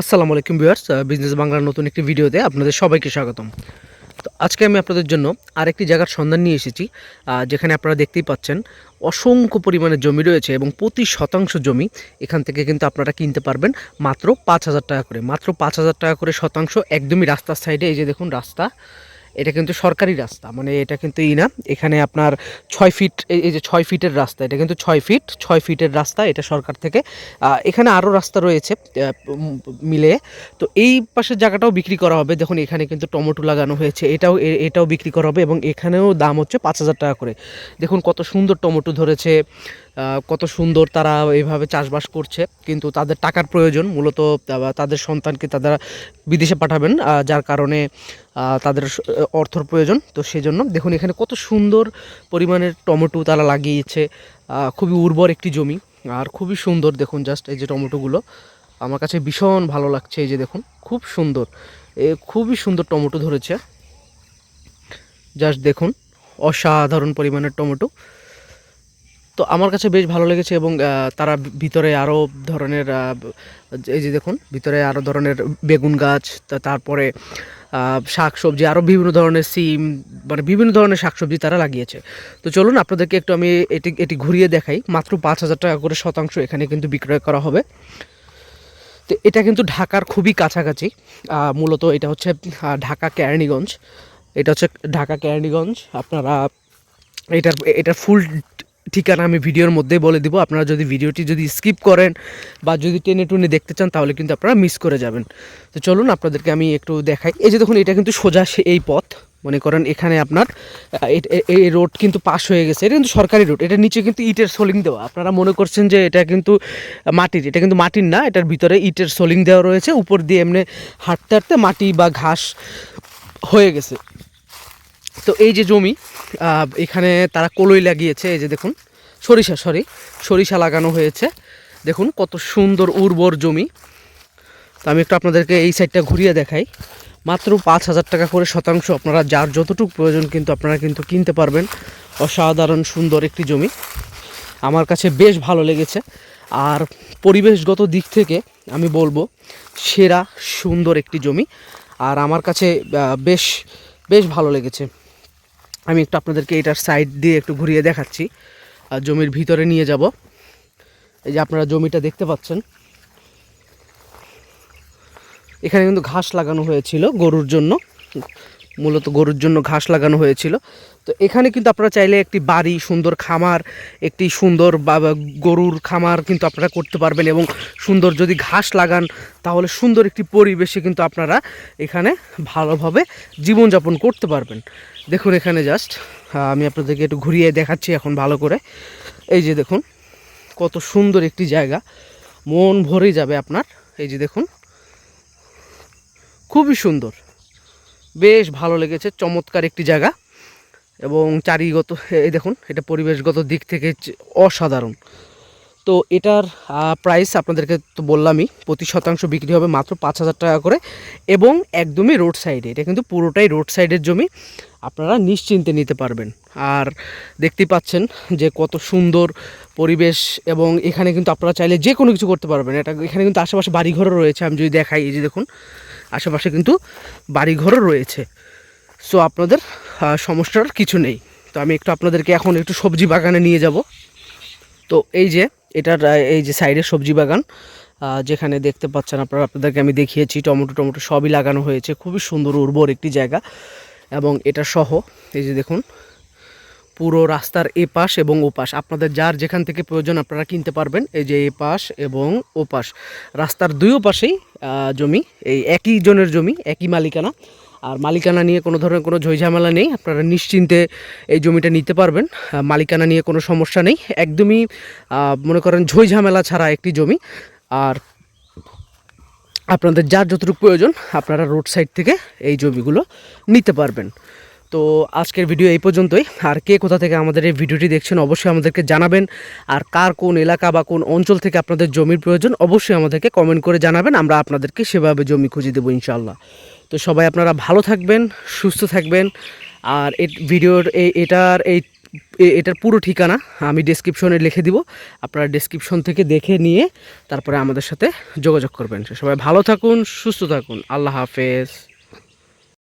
আসসালামু আলাইকুম viewers business বাংলার নতুন একটি ভিডিওতে আপনাদের সবাইকে স্বাগতম। তো আজকে আমি আপনাদের জন্য আরেকটি জায়গার সন্ধান নিয়ে এসেছি যেখানে আপনারা দেখতেই পাচ্ছেন অসংখ্য পরিমাণে জমি রয়েছে এবং প্রতি শতাংশ জমি এখান থেকে কিন্তু আপনারা কিনতে পারবেন মাত্র পাঁচ হাজার টাকা করে। মাত্র পাঁচ হাজার টাকা করে শতাংশ একদমই রাস্তার সাইডে এই যে দেখুন রাস্তা। এটা কিন্তু সরকারি রাস্তা মানে এটা কিন্তু ই না, এখানে আপনার ছয় ফিট এই যে ছয় ফিটের রাস্তা, এটা কিন্তু ছয় ফিট ছয় ফিটের রাস্তা এটা সরকার থেকে। এখানে আরও রাস্তা রয়েছে মিলে। তো এই পাশের জায়গাটাও বিক্রি করা হবে, দেখুন এখানে কিন্তু টমেটো লাগানো হয়েছে, এটাও এটাও বিক্রি করা হবে এবং এখানেও দাম হচ্ছে পাঁচ হাজার টাকা করে। দেখুন কত সুন্দর টমেটো ধরেছে কত সুন্দর তারা এইভাবে চাষবাস করছে। কিন্তু তাদের টাকার প্রয়োজন, মূলত তাদের সন্তানকে তারা বিদেশে পাঠাবেন যার কারণে তাদের অর্থর প্রয়োজন। তো সেই জন্য দেখুন, এখানে কত সুন্দর পরিমাণের টমেটো তারা লাগিয়েছে। খুবই উর্বর একটি জমি। আর খুবই সুন্দর, দেখুন জাস্ট এই যে টমেটোগুলো। আমার কাছে ভীষণ ভালো লাগছে এই যে দেখুন, খুব সুন্দর। এ খুবই সুন্দর টমেটো ধরেছে। জাস্ট দেখুন, অসাধারণ পরিমাণের টমেটো। তো আমার কাছে বেশ ভালো লেগেছে এবং তারা ভিতরে আরও ধরনের এই যে দেখুন, ভিতরে আরও ধরনের বেগুন গাছ তারপরে শাক সবজি আরও বিভিন্ন ধরনের সিম মানে বিভিন্ন ধরনের শাকসবজি তারা লাগিয়েছে। তো চলুন আপনাদেরকে একটু আমি এটি এটি ঘুরিয়ে দেখাই। মাত্র পাঁচ হাজার টাকা করে শতাংশ এখানে কিন্তু বিক্রয় করা হবে। তো এটা কিন্তু ঢাকার খুবই কাছাকাছি। মূলত এটা হচ্ছে ঢাকা কেরানীগঞ্জ এটা হচ্ছে ঢাকা কেরানীগঞ্জ আপনারা এটার এটার ফুল ঠিকানা আমি ভিডিওর মধ্যেই বলে দিব। আপনারা যদি ভিডিওটি যদি স্কিপ করেন বা যদি টেনে টুনে দেখতে চান, তাহলে কিন্তু আপনারা মিস করে যাবেন। তো চলুন, আপনাদেরকে আমি একটু দেখাই। এই যে দেখুন, এটা কিন্তু সোজা এই পথ। মনে করেন এখানে আপনার এই রোড কিন্তু পাস হয়ে গেছে। এটা কিন্তু সরকারি রোড এটা নিচে কিন্তু ইটের সোলিং দেওয়া। আপনারা মনে করছেন যে এটা কিন্তু মাটির, এটা কিন্তু মাটির না, এটার ভিতরে ইটের সোলিং দেওয়া রয়েছে। উপর দিয়ে এমনি হাঁটতে হাঁটতে মাটি বা ঘাস হয়ে গেছে। তো এই যে জমি এখানে তারা কলই লাগিয়েছে, এই যে দেখুন, সরিষা সরি সরিষা লাগানো হয়েছে। দেখুন, কত সুন্দর উর্বর জমি। তো আমি একটু আপনাদেরকে এই সাইডটা ঘুরিয়ে দেখাই। মাত্র পাঁচ হাজার টাকা করে শতাংশ আপনারা যার যতটুকু প্রয়োজন কিন্তু আপনারা কিন্তু কিনতে পারবেন। অসাধারণ সুন্দর একটি জমি। আমার কাছে বেশ ভালো লেগেছে। আর পরিবেশগত দিক থেকে আমি বলব, সেরা সুন্দর একটি জমি। আর আমার কাছে বেশ বেশ ভালো লেগেছে। আমি একটু আপনাদেরকে এটার সাইড দিয়ে একটু ঘুরিয়ে দেখাচ্ছি। আর জমির ভিতরে নিয়ে যাব। এই যে আপনারা জমিটা দেখতে পাচ্ছেন। এখানে কিন্তু ঘাস লাগানো হয়েছিল গরুর জন্য। মূলত গরুর জন্য ঘাস লাগানো হয়েছিল। তো এখানে কিন্তু আপনারা চাইলে একটি বাড়ি, সুন্দর খামার, একটি সুন্দর বা গরুর খামার কিন্তু আপনারা করতে পারবেন এবং সুন্দর যদি ঘাস লাগান, তাহলে সুন্দর একটি পরিবেশে কিন্তু আপনারা এখানে ভালোভাবে জীবনযাপন করতে পারবেন। দেখুন এখানে জাস্ট আমি আপনাদেরকে একটু ঘুরিয়ে দেখাচ্ছি এখন ভালো করে। এই যে দেখুন, কত সুন্দর একটি জায়গা। মন ভরে যাবে আপনার। এই যে দেখুন, খুবই সুন্দর। বেশ ভালো লেগেছে, চমৎকার একটি জায়গা। এবং চারিগত, এই দেখুন, এটা পরিবেশগত দিক থেকে অসাধারণ। তো এটার প্রাইস আপনাদেরকে তো বললামই, প্রতি শতাংশ বিক্রি হবে মাত্র পাঁচ হাজার টাকা করে এবং একদমই রোড সাইডে এটা কিন্তু পুরোটাই রোড সাইডের জমি, আপনারা নিশ্চিন্তে নিতে পারবেন। আর দেখতেই পাচ্ছেন যে কত সুন্দর পরিবেশ এবং এখানে কিন্তু আপনারা চাইলে যে কোনো কিছু করতে পারবেন। এটা এখানে কিন্তু আশেপাশে বাড়িঘরও রয়েছে, আমি যদি দেখাই, এই যে দেখুন। আশেপাশে কিন্তু বাড়িঘরও রয়েছে। সো আপনাদের সমস্যার কিছু নেই। তো আমি একটু আপনাদেরকে এখন একটু সবজি বাগানে নিয়ে যাব। তো এই যে, এটার এই যে সাইডে সবজি বাগান যেখানে দেখতে পাচ্ছেন আপনারা, আপনাদেরকে আমি দেখিয়েছি, টমেটো টমেটো সবই লাগানো হয়েছে। খুবই সুন্দর উর্বর একটি জায়গা। এবং এটা সহ, এই যে দেখুন পুরো রাস্তার এ পাশ এবং ও পাশ আপনাদের যার যেখান থেকে প্রয়োজন আপনারা কিনতে পারবেন। এই যে এ পাশ এবং ও পাশ রাস্তার দুইও পাশেই জমি। এই একই জনের জমি, একই মালিকানা। আর মালিকানা নিয়ে কোনো ধরনের কোনো ঝামেলা নেই। আপনারা নিশ্চিন্তে এই জমিটা নিতে পারবেন। মালিকানা নিয়ে কোনো সমস্যা নেই। একদমই মনে করেন ঝামেলা ছাড়া একটি জমি। আর আপনাদের যার যতটুকু প্রয়োজন, আপনারা রোড সাইড থেকে এই জমিগুলো নিতে পারবেন। তো আজকের ভিডিও এই পর্যন্তই। আর কে কোথা থেকে আমাদের এই ভিডিওটি দেখছেন অবশ্যই আমাদেরকে জানাবেন। আর কার কোন এলাকা বা কোন অঞ্চল থেকে আপনাদের জমির প্রয়োজন অবশ্যই আমাদেরকে কমেন্ট করে জানাবেন। আমরা আপনাদেরকে সেভাবে জমি খুঁজে দেবো ইনশাল্লাহ তো সবাই আপনারা ভালো থাকবেন, সুস্থ থাকবেন। আর এই ভিডিওর এই এটার এই এটার পুরো ঠিকানা আমি ডেসক্রিপশনে লিখে দিব। আপনারা ডেসক্রিপশন থেকে দেখে নিয়ে তারপরে আমাদের সাথে যোগাযোগ করবেন। সবাই ভালো থাকুন, সুস্থ থাকুন। আল্লাহ হাফেজ।